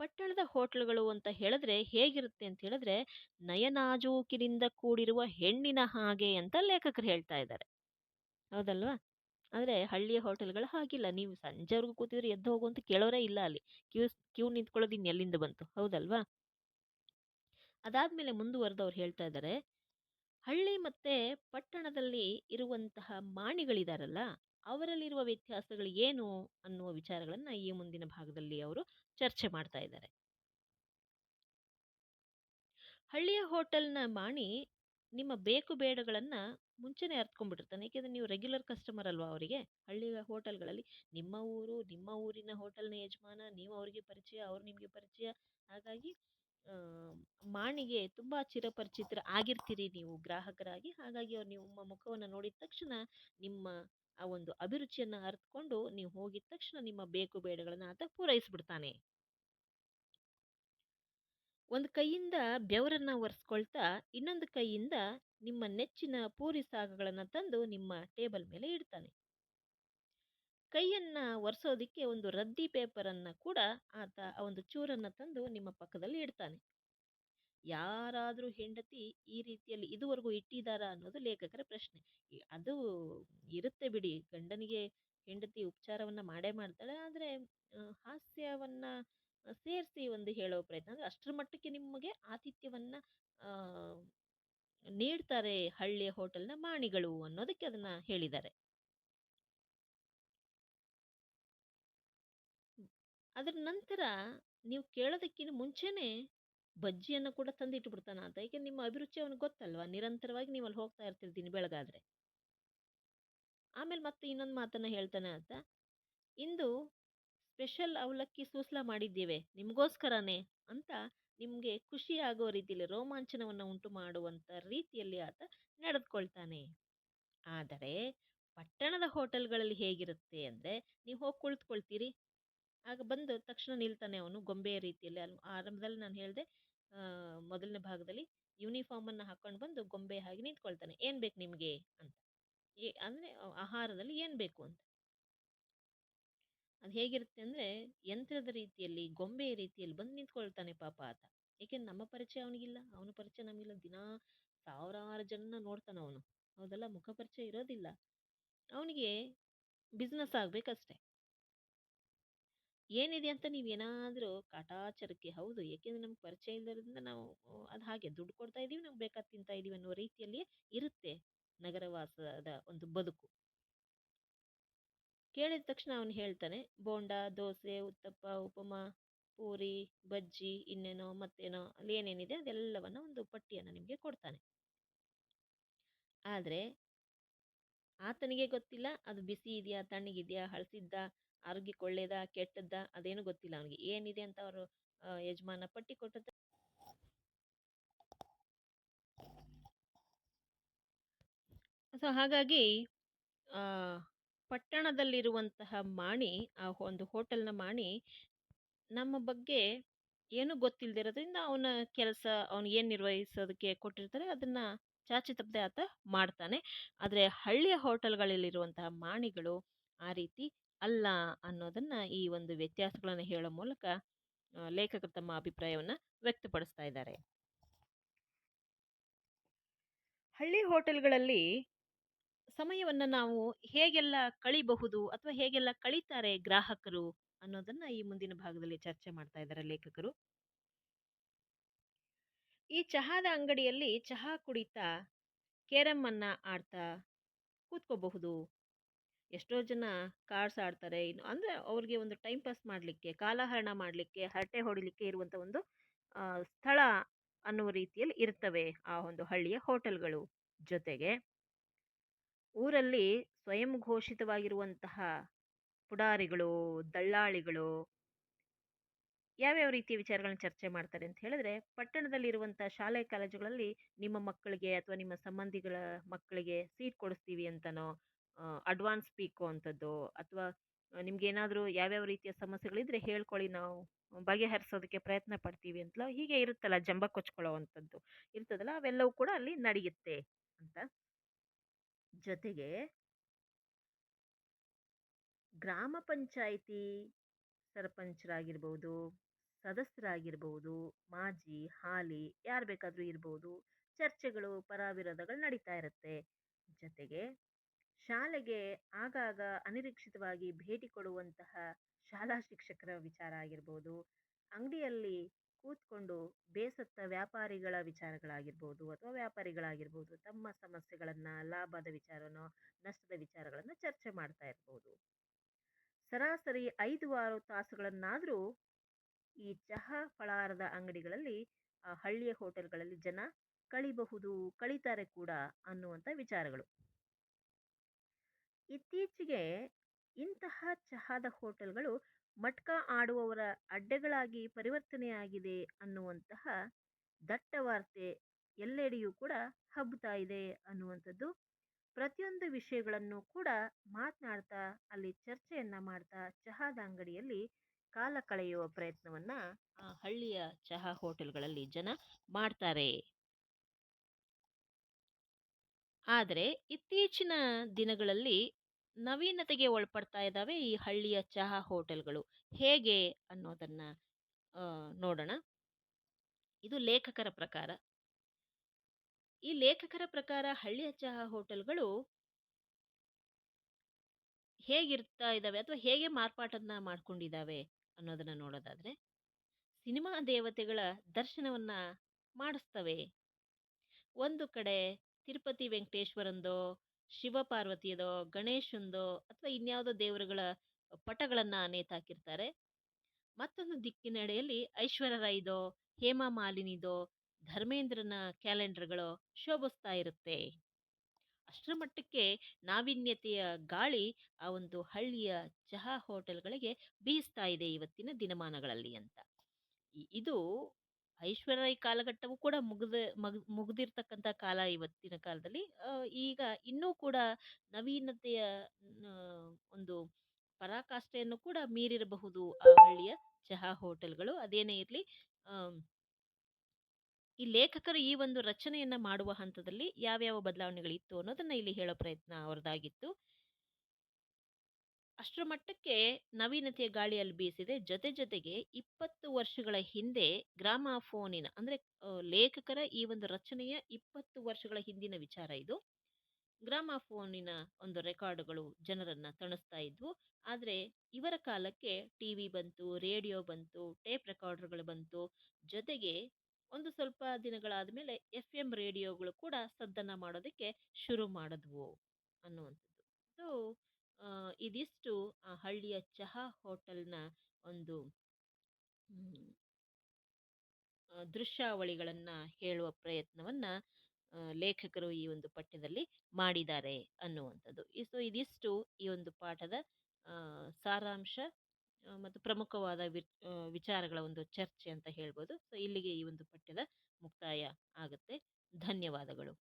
ಪಟ್ಟಣದ ಹೋಟೆಲ್ಗಳು ಅಂತ ಹೇಳಿದ್ರೆ ಹೇಗಿರುತ್ತೆ ಅಂತ ಹೇಳಿದ್ರೆ, ನಯನಾಜೂಕಿನಿಂದ ಕೂಡಿರುವ ಹೆಣ್ಣಿನ ಹಾಗೆ ಅಂತ ಲೇಖಕರು ಹೇಳ್ತಾ ಇದ್ದಾರೆ. ಹೌದಲ್ವಾ? ಆದರೆ ಹಳ್ಳಿಯ ಹೋಟೆಲ್ಗಳು ಹಾಗಿಲ್ಲ. ನೀವು ಸಂಜೆವರೆಗೂ ಕೂತಿದ್ರೆ ಎದ್ದು ಹೋಗು ಅಂತ ಕೇಳೋರೇ ಇಲ್ಲ ಅಲ್ಲಿ. ಕ್ಯೂ ಕ್ಯೂ ನಿಂತ್ಕೊಳ್ಳೋದು ಎಲ್ಲಿಂದ ಬಂತು? ಹೌದಲ್ವಾ? ಅದಾದಮೇಲೆ ಮುಂದುವರೆದವ್ರು ಹೇಳ್ತಾ ಇದ್ದಾರೆ, ಹಳ್ಳಿ ಮತ್ತು ಪಟ್ಟಣದಲ್ಲಿ ಇರುವಂತಹ ಮಾಣಿಗಳಿದಾರಲ್ಲ ಅವರಲ್ಲಿರುವ ವ್ಯತ್ಯಾಸಗಳು ಏನು ಅನ್ನುವ ವಿಚಾರಗಳನ್ನು ಈ ಮುಂದಿನ ಭಾಗದಲ್ಲಿ ಅವರು ಚರ್ಚೆ ಮಾಡ್ತಾ ಇದ್ದಾರೆ. ಹಳ್ಳಿಯ ಹೋಟೆಲ್ನ ಮಾಣಿ ನಿಮ್ಮ ಬೇಕು ಬೇಡಗಳನ್ನು ಮುಂಚೆನೇ ಅರ್ತ್ಕೊಂಡ್ಬಿಟ್ಟಿರ್ತಾನೆ. ಏಕೆಂದರೆ ನೀವು ರೆಗ್ಯುಲರ್ ಕಸ್ಟಮರ್ ಅಲ್ವಾ ಅವರಿಗೆ? ಹಳ್ಳಿಯ ಹೋಟೆಲ್ಗಳಲ್ಲಿ ನಿಮ್ಮ ಊರು, ನಿಮ್ಮ ಊರಿನ ಹೋಟೆಲ್ನ ಯಜಮಾನ, ನೀವು ಅವರಿಗೆ ಪರಿಚಯ, ಅವ್ರು ನಿಮಗೆ ಪರಿಚಯ. ಹಾಗಾಗಿ ಮಾಣಿಗೆ ತುಂಬ ಚಿರಪರಿಚಿತರ ಆಗಿರ್ತೀರಿ ನೀವು ಗ್ರಾಹಕರಾಗಿ. ಹಾಗಾಗಿ ಅವ್ರು ನಿಮ್ಮ ಮುಖವನ್ನು ನೋಡಿದ ತಕ್ಷಣ ನಿಮ್ಮ ಆ ಒಂದು ಅಭಿರುಚಿಯನ್ನು ಅರಿತುಕೊಂಡು ನೀವು ಹೋಗಿದ ತಕ್ಷಣ ನಿಮ್ಮ ಬೇಕು ಬೇಡಗಳನ್ನು ಆತ ಪೂರೈಸಿಬಿಡ್ತಾನೆ. ಒಂದು ಕೈಯಿಂದ ಬೆವರನ್ನು ಒರೆಸ್ಕೊಳ್ತಾ ಇನ್ನೊಂದು ಕೈಯಿಂದ ನಿಮ್ಮ ನೆಚ್ಚಿನ ಪೂರಿ ಸಾಗಗಳನ್ನು ತಂದು ನಿಮ್ಮ ಟೇಬಲ್ ಮೇಲೆ ಇಡ್ತಾನೆ. ಕೈಯನ್ನು ಒರೆಸೋದಿಕ್ಕೆ ಒಂದು ರದ್ದಿ ಪೇಪರನ್ನು ಕೂಡ ಆತ ಆ ಒಂದು ಚೂರನ್ನು ತಂದು ನಿಮ್ಮ ಪಕ್ಕದಲ್ಲಿ ಇಡ್ತಾನೆ. ಯಾರಾದರೂ ಹೆಂಡತಿ ಈ ರೀತಿಯಲ್ಲಿ ಇದುವರೆಗೂ ಇಟ್ಟಿದ್ದಾರಾ ಅನ್ನೋದು ಲೇಖಕರ ಪ್ರಶ್ನೆ. ಅದು ಇರುತ್ತೆ ಬಿಡಿ. ಗಂಡನಿಗೆ ಹೆಂಡತಿ ಉಪಚಾರವನ್ನು ಮಾಡೇ ಮಾಡ್ತಾಳೆ. ಆದರೆ ಹಾಸ್ಯವನ್ನು ಸೇರಿಸಿ ಒಂದು ಹೇಳೋ ಪ್ರಯತ್ನ. ಅಂದರೆ ಅಷ್ಟರ ಮಟ್ಟಕ್ಕೆ ನಿಮಗೆ ಆತಿಥ್ಯವನ್ನು ನೀಡ್ತಾರೆ ಹಳ್ಳಿಯ ಹೋಟೆಲ್ನ ಮಾಣಿಗಳು ಅನ್ನೋದಕ್ಕೆ ಅದನ್ನು ಹೇಳಿದ್ದಾರೆ. ಅದರ ನಂತರ ನೀವು ಕೇಳೋದಕ್ಕಿಂತ ಮುಂಚೆನೇ ಬಜ್ಜಿಯನ್ನು ಕೂಡ ತಂದಿಟ್ಬಿಡ್ತಾನ ಅಂತ. ಏಕೆ ನಿಮ್ಮ ಅಭಿರುಚಿ ಅವನಿಗೆ ಗೊತ್ತಲ್ವಾ? ನಿರಂತರವಾಗಿ ನೀವು ಅಲ್ಲಿ ಹೋಗ್ತಾ ಇರ್ತಿರ್ತೀನಿ ಬೆಳಗಾದ್ರೆ. ಆಮೇಲೆ ಮತ್ತೆ ಇನ್ನೊಂದು ಮಾತನ್ನು ಹೇಳ್ತಾನೆ ಅಂತ. ಇಂದು ಸ್ಪೆಷಲ್ ಅವಲಕ್ಕಿ ಸೂಸ್ಲ ಮಾಡಿದ್ದೇವೆ, ನಿಮಗೋಸ್ಕರನೇ ಅಂತ ನಿಮಗೆ ಖುಷಿ ಆಗೋ ರೀತಿಯಲ್ಲಿ ರೋಮಾಂಚನವನ್ನು ಉಂಟು ಮಾಡುವಂಥ ರೀತಿಯಲ್ಲಿ ಆತ ನಡೆದುಕೊಳ್ತಾನೆ. ಆದರೆ ಪಟ್ಟಣದ ಹೋಟೆಲ್ಗಳಲ್ಲಿ ಹೇಗಿರುತ್ತೆ ಅಂದರೆ ನೀವು ಹೋಗಿ ಕುಳಿತುಕೊಳ್ತೀರಿ. ಆಗ ಬಂದು ತಕ್ಷಣ ನಿಲ್ತಾನೆ ಅವನು ಗೊಂಬೆಯ ರೀತಿಯಲ್ಲಿ. ಅಲ್ಲಿ ಆರಂಭದಲ್ಲಿ ನಾನು ಹೇಳಿದೆ ಮೊದಲನೇ ಭಾಗದಲ್ಲಿ ಯೂನಿಫಾರ್ಮನ್ನು ಹಾಕ್ಕೊಂಡು ಬಂದು ಗೊಂಬೆ ಹಾಗೆ ನಿಂತ್ಕೊಳ್ತಾನೆ. ಏನು ಬೇಕು ನಿಮಗೆ ಅಂತ. ಏ, ಅಂದರೆ ಆಹಾರದಲ್ಲಿ ಏನು ಬೇಕು ಅಂತ. ಅದು ಹೇಗಿರುತ್ತೆ ಅಂದರೆ ಯಂತ್ರದ ರೀತಿಯಲ್ಲಿ, ಗೊಂಬೆಯ ರೀತಿಯಲ್ಲಿ ಬಂದು ನಿಂತ್ಕೊಳ್ತಾನೆ ಪಾಪ ಆತ. ಏಕೆಂದ್ರೆ ನಮ್ಮ ಪರಿಚಯ ಅವನಿಗಿಲ್ಲ? ಅವನ ಪರಿಚಯ ನಮಗಿಲ್ಲ. ದಿನಾ ಸಾವಿರಾರು ಜನ ನೋಡ್ತಾನೆ ಅವನು. ಹೌದಲ್ಲ ಮುಖ ಪರಿಚಯ ಇರೋದಿಲ್ಲ. ಅವನಿಗೆ ಬಿಸ್ನೆಸ್ ಆಗಬೇಕಷ್ಟೆ. ಏನಿದೆ ಅಂತ ನೀವು ಏನಾದರೂ ಕಾಟಾಚಾರಕ್ಕೆ ಹೌದು ಯಾಕೆಂದ್ರೆ ನಮ್ಗೆ ಪರಿಚಯ ಇಲ್ಲದ್ರಿಂದ ನಾವು ಅದು ಹಾಗೆ ದುಡ್ಡು ಕೊಡ್ತಾ ಇದ್ದೀವಿ, ನಮ್ಗೆ ಬೇಕಾದ ತಿಂತಾ ಇದ್ದೀವಿ ಅನ್ನೋ ರೀತಿಯಲ್ಲಿ ಇರುತ್ತೆ ನಗರವಾಸದ ಒಂದು ಬದುಕು. ಕೇಳಿದ ತಕ್ಷಣ ಅವನು ಹೇಳ್ತಾನೆ, ಬೋಂಡ, ದೋಸೆ, ಉತ್ತಪ್ಪ, ಉಪಮಾ, ಪೂರಿ, ಬಜ್ಜಿ, ಇನ್ನೇನೋ, ಮತ್ತೇನೋ, ಅಲ್ಲಿ ಏನೇನಿದೆ ಅದೆಲ್ಲವನ್ನು ಒಂದು ಪಟ್ಟಿಯನ್ನು ನಿಮಗೆ ಕೊಡ್ತಾನೆ. ಆದರೆ ಆತನಿಗೆ ಗೊತ್ತಿಲ್ಲ, ಅದು ಬಿಸಿ ಇದೆಯಾ, ತಣ್ಣಗಿದೆಯಾ, ಹಳಸಿದ್ದ ಆರೋಗ್ಯಕ್ಕೆ ಒಳ್ಳೇದಾ ಕೆಟ್ಟದ್ದ, ಅದೇನು ಗೊತ್ತಿಲ್ಲ ಅವನಿಗೆ. ಏನಿದೆ ಅಂತ ಅವರು ಯಜಮಾನ ಪಟ್ಟಿ ಕೊಟ್ಟದ್ದ. ಸೊ, ಹಾಗಾಗಿ ಪಟ್ಟಣದಲ್ಲಿರುವಂತಹ ಮಾಣಿ, ಆ ಒಂದು ಹೋಟೆಲ್ನ ಮಾಣಿ, ನಮ್ಮ ಬಗ್ಗೆ ಏನೂ ಗೊತ್ತಿಲ್ಲದಿರೋದ್ರಿಂದ ಅವನ ಕೆಲಸ, ಅವನು ಏನು ನಿರ್ವಹಿಸೋದಕ್ಕೆ ಕೊಟ್ಟಿರ್ತಾರೆ, ಅದನ್ನು ಚಾಚಿ ತಪ್ಪದೆ ಆತ ಮಾಡ್ತಾನೆ. ಆದರೆ ಹಳ್ಳಿಯ ಹೋಟೆಲ್ಗಳಲ್ಲಿರುವಂತಹ ಮಾಣಿಗಳು ಆ ರೀತಿ ಅಲ್ಲ ಅನ್ನೋದನ್ನ ಈ ಒಂದು ವ್ಯತ್ಯಾಸಗಳನ್ನು ಹೇಳೋ ಮೂಲಕ ಲೇಖಕರು ತಮ್ಮ ಅಭಿಪ್ರಾಯವನ್ನು ವ್ಯಕ್ತಪಡಿಸ್ತಾ ಇದ್ದಾರೆ. ಹಳ್ಳಿ ಹೋಟೆಲ್ಗಳಲ್ಲಿ ಸಮಯವನ್ನು ನಾವು ಹೇಗೆಲ್ಲ ಕಳಿಬಹುದು ಅಥವಾ ಹೇಗೆಲ್ಲ ಕಳೀತಾರೆ ಗ್ರಾಹಕರು ಅನ್ನೋದನ್ನ ಈ ಮುಂದಿನ ಭಾಗದಲ್ಲಿ ಚರ್ಚೆ ಮಾಡ್ತಾ ಇದ್ದಾರೆ ಲೇಖಕರು. ಈ ಚಹಾದ ಅಂಗಡಿಯಲ್ಲಿ ಚಹಾ ಕುಡಿತಾ ಕೇರಮ್ಮನ್ನು ಆಡ್ತಾ ಕೂತ್ಕೋಬಹುದು. ಎಷ್ಟೋ ಜನ ಕಾರ್ಡ್ಸ್ ಆಡ್ತಾರೆ. ಇನ್ನು ಅಂದರೆ ಅವ್ರಿಗೆ ಒಂದು ಟೈಮ್ ಪಾಸ್ ಮಾಡಲಿಕ್ಕೆ, ಕಾಲಹರಣ ಮಾಡಲಿಕ್ಕೆ, ಹರಟೆ ಹೊಡಿಲಿಕ್ಕೆ ಇರುವಂಥ ಒಂದು ಸ್ಥಳ ಅನ್ನುವ ರೀತಿಯಲ್ಲಿ ಇರ್ತವೆ ಆ ಒಂದು ಹಳ್ಳಿಯ ಹೋಟೆಲ್ಗಳು ಜೊತೆಗೆ. ಊರಲ್ಲಿ ಸ್ವಯಂ ಘೋಷಿತವಾಗಿರುವಂತಹ ಪುಡಾರಿಗಳು, ದಳ್ಳಾಳಿಗಳು ಯಾವ್ಯಾವ ರೀತಿಯ ವಿಚಾರಗಳನ್ನ ಚರ್ಚೆ ಮಾಡ್ತಾರೆ ಅಂತ ಹೇಳಿದ್ರೆ ಪಟ್ಟಣದಲ್ಲಿರುವಂಥ ಶಾಲೆ, ಕಾಲೇಜುಗಳಲ್ಲಿ ನಿಮ್ಮ ಮಕ್ಕಳಿಗೆ ಅಥವಾ ನಿಮ್ಮ ಸಂಬಂಧಿಗಳ ಮಕ್ಕಳಿಗೆ ಸೀಟ್ ಕೊಡಿಸ್ತೀವಿ ಅಂತನೋ ಅಡ್ವಾನ್ಸ್ ಪೀಕೋ ಅಂಥದ್ದು ಅಥವಾ ನಿಮ್ಗೇನಾದರೂ ಯಾವ್ಯಾವ ರೀತಿಯ ಸಮಸ್ಯೆಗಳಿದ್ರೆ ಹೇಳ್ಕೊಳ್ಳಿ ನಾವು, ಬಗೆಹರಿಸೋದಕ್ಕೆ ಪ್ರಯತ್ನ ಪಡ್ತೀವಿ ಅಂತಲೋ ಹೀಗೆ ಇರುತ್ತಲ್ಲ, ಜಂಬ ಕೊಚ್ಕೊಳ್ಳೋ ಅಂಥದ್ದು ಇರ್ತದಲ್ಲ, ಅವೆಲ್ಲವೂ ಕೂಡ ಅಲ್ಲಿ ನಡೆಯುತ್ತೆ ಅಂತ. ಜೊತೆಗೆ, ಗ್ರಾಮ ಪಂಚಾಯಿತಿ ಸರ್ಪಂಚರಾಗಿರ್ಬೋದು, ಸದಸ್ಯರಾಗಿರ್ಬೋದು, ಮಾಜಿ, ಹಾಲಿ, ಯಾರು ಬೇಕಾದರೂ ಇರ್ಬೋದು, ಚರ್ಚೆಗಳು, ಪರಾವಿರೋಧಗಳು ನಡೀತಾ ಇರುತ್ತೆ. ಜೊತೆಗೆ ಶಾಲೆಗೆ ಆಗಾಗ ಅನಿರೀಕ್ಷಿತವಾಗಿ ಭೇಟಿ ಕೊಡುವಂತಹ ಶಾಲಾ ಶಿಕ್ಷಕರ ವಿಚಾರ ಆಗಿರ್ಬೋದು, ಅಂಗಡಿಯಲ್ಲಿ ಕೂತ್ಕೊಂಡು ಬೇಸತ್ತ ವ್ಯಾಪಾರಿಗಳ ವಿಚಾರಗಳಾಗಿರ್ಬೋದು ಅಥವಾ ವ್ಯಾಪಾರಿಗಳಾಗಿರ್ಬೋದು, ತಮ್ಮ ಸಮಸ್ಯೆಗಳನ್ನು, ಲಾಭದ ವಿಚಾರನೋ, ನಷ್ಟದ ವಿಚಾರಗಳನ್ನು ಚರ್ಚೆ ಮಾಡ್ತಾ ಇರ್ಬೋದು. ಸರಾಸರಿ ಐದು, ಆರು ತಾಸುಗಳನ್ನಾದರೂ ಈ ಚಹಾ ಫಳಾರದ ಅಂಗಡಿಗಳಲ್ಲಿ, ಆ ಹಳ್ಳಿಯ ಹೋಟೆಲ್ಗಳಲ್ಲಿ ಜನ ಕಳಿಬಹುದು, ಕಳೀತಾರೆ ಕೂಡ ಅನ್ನುವಂಥ ವಿಚಾರಗಳು. ಇತ್ತೀಚೆಗೆ ಇಂತಹ ಚಹಾದ ಹೋಟೆಲ್ಗಳು ಮಟ್ಕ ಆಡುವವರ ಅಡ್ಡೆಗಳಾಗಿ ಪರಿವರ್ತನೆಯಾಗಿದೆ ಅನ್ನುವಂತಹ ದಟ್ಟ ವಾರ್ತೆ ಎಲ್ಲೆಡೆಯೂ ಕೂಡ ಹಬ್ಬುತ್ತಾ ಇದೆ ಅನ್ನುವಂಥದ್ದು ಪ್ರತಿಯೊಂದು ವಿಷಯಗಳನ್ನು ಕೂಡ ಮಾತನಾಡ್ತಾ, ಅಲ್ಲಿ ಚರ್ಚೆಯನ್ನ ಮಾಡ್ತಾ, ಚಹಾದ ಅಂಗಡಿಯಲ್ಲಿ ಕಾಲ ಕಳೆಯುವ ಪ್ರಯತ್ನವನ್ನ ಆ ಹಳ್ಳಿಯ ಚಹಾ ಹೋಟೆಲ್ಗಳಲ್ಲಿ ಜನ ಮಾಡ್ತಾರೆ. ಆದರೆ ಇತ್ತೀಚಿನ ದಿನಗಳಲ್ಲಿ ನವೀನತೆಗೆ ಒಳಪಡ್ತಾ ಇದ್ದಾವೆ ಈ ಹಳ್ಳಿಯ ಚಹಾ ಹೋಟೆಲ್ಗಳು. ಹೇಗೆ ಅನ್ನೋದನ್ನ ನೋಡೋಣ. ಇದು ಲೇಖಕರ ಪ್ರಕಾರ. ಈ ಲೇಖಕರ ಪ್ರಕಾರ ಹಳ್ಳಿಯ ಚಹಾ ಹೋಟೆಲ್ಗಳು ಹೇಗಿರ್ತಾ ಇದ್ದಾವೆ ಅಥವಾ ಹೇಗೆ ಮಾರ್ಪಾಟನ್ನ ಮಾಡ್ಕೊಂಡಿದ್ದಾವೆ ಅನ್ನೋದನ್ನ ನೋಡೋದಾದ್ರೆ, ಸಿನಿಮಾ ದೇವತೆಗಳ ದರ್ಶನವನ್ನ ಮಾಡಿಸ್ತವೆ. ಒಂದು ಕಡೆ ತಿರುಪತಿ ವೆಂಕಟೇಶ್ವರಂದೋ ಶಿವ ಪಾರ್ವತಿಯದೋ ಗಣೇಶಂದೋ ಅಥವಾ ಇನ್ಯಾವುದೋ ದೇವರುಗಳ ಪಟಗಳನ್ನ ನೇತಾಕಿರ್ತಾರೆ ಮತ್ತೊಂದು ದಿಕ್ಕಿನಡೆಯಲ್ಲಿ ಐಶ್ವರ್ಯ ರೈದೋ ಹೇಮಾ ಮಾಲಿನಿದೋ ಧರ್ಮೇಂದ್ರನ ಕ್ಯಾಲೆಂಡರ್ಗಳು ಶೋಭಿಸ್ತಾ ಇರುತ್ತೆ. ಅಷ್ಟರ ಮಟ್ಟಕ್ಕೆ ನಾವೀನ್ಯತೆಯ ಗಾಳಿ ಆ ಒಂದು ಹಳ್ಳಿಯ ಚಹಾ ಹೋಟೆಲ್ಗಳಿಗೆ ಬೀಸ್ತಾ ಇದೆ ಇವತ್ತಿನ ದಿನಮಾನಗಳಲ್ಲಿ ಅಂತ. ಇದು ಐಶ್ವರ್ಯ ಕಾಲಘಟ್ಟವೂ ಕೂಡ ಮುಗಿದ, ಮಗ್, ಮುಗಿದಿರ್ತಕ್ಕಂಥ ಕಾಲ ಇವತ್ತಿನ ಕಾಲದಲ್ಲಿ. ಈಗ ಇನ್ನೂ ಕೂಡ ನವೀನತೆಯ ಒಂದು ಪರಾಕಾಷ್ಠೆಯನ್ನು ಕೂಡ ಮೀರಿರಬಹುದು ಆ ಹಳ್ಳಿಯ ಚಹಾ ಹೋಟೆಲ್ಗಳು. ಅದೇನೇ ಇರಲಿ ಈ ಲೇಖಕರು ಈ ಒಂದು ರಚನೆಯನ್ನ ಮಾಡುವ ಹಂತದಲ್ಲಿ ಯಾವ್ಯಾವ ಬದಲಾವಣೆಗಳಿತ್ತು ಅನ್ನೋದನ್ನ ಇಲ್ಲಿ ಹೇಳೋ ಪ್ರಯತ್ನ ಅವರದಾಗಿತ್ತು. ಅಷ್ಟರ ಮಟ್ಟಕ್ಕೆ ನವೀನತೆಯ ಗಾಳಿಯಲ್ಲಿ ಬೀಸಿದೆ. ಜೊತೆ ಜೊತೆಗೆ ಇಪ್ಪತ್ತು ವರ್ಷಗಳ ಹಿಂದೆ ಗ್ರಾಮಾಫೋನಿನ ಅಂದ್ರೆ ಲೇಖಕರ ಈ ಒಂದು ರಚನೆಯ ಇಪ್ಪತ್ತು ವರ್ಷಗಳ ಹಿಂದಿನ ವಿಚಾರ ಇದು. ಗ್ರಾಮಾಫೋನಿನ ಒಂದು ರೆಕಾರ್ಡ್ಗಳು ಜನರನ್ನು ತಣಿಸ್ತಾ ಇದ್ವು. ಆದರೆ ಇವರ ಕಾಲಕ್ಕೆ ಟಿವಿ ಬಂತು, ರೇಡಿಯೋ ಬಂತು, ಟೇಪ್ ರೆಕಾರ್ಡರ್ಗಳು ಬಂತು. ಜೊತೆಗೆ ಒಂದು ಸ್ವಲ್ಪ ದಿನಗಳಾದ ಮೇಲೆ ಎಫ್ ಎಂ ರೇಡಿಯೋಗಳು ಕೂಡ ಸದ್ದನ್ನು ಮಾಡೋದಕ್ಕೆ ಶುರು ಮಾಡಿದ್ವು ಅನ್ನುವಂಥದ್ದು. ಸೊ ಇದಿಷ್ಟು ಆ ಹಳ್ಳಿಯ ಚಹಾ ಹೋಟೆಲ್ನ ಒಂದು ದೃಶ್ಯಾವಳಿಗಳನ್ನ ಹೇಳುವ ಪ್ರಯತ್ನವನ್ನ ಲೇಖಕರು ಈ ಒಂದು ಪಠ್ಯದಲ್ಲಿ ಮಾಡಿದ್ದಾರೆ ಅನ್ನುವಂಥದ್ದು. ಸೊ ಇದಿಷ್ಟು ಈ ಒಂದು ಪಾಠದ ಸಾರಾಂಶ ಮತ್ತು ಪ್ರಮುಖವಾದ ವಿಚಾರಗಳ ಒಂದು ಚರ್ಚೆ ಅಂತ ಹೇಳ್ಬೋದು. ಸೊ ಇಲ್ಲಿಗೆ ಈ ಒಂದು ಪಠ್ಯದ ಮುಕ್ತಾಯ ಆಗುತ್ತೆ. ಧನ್ಯವಾದಗಳು.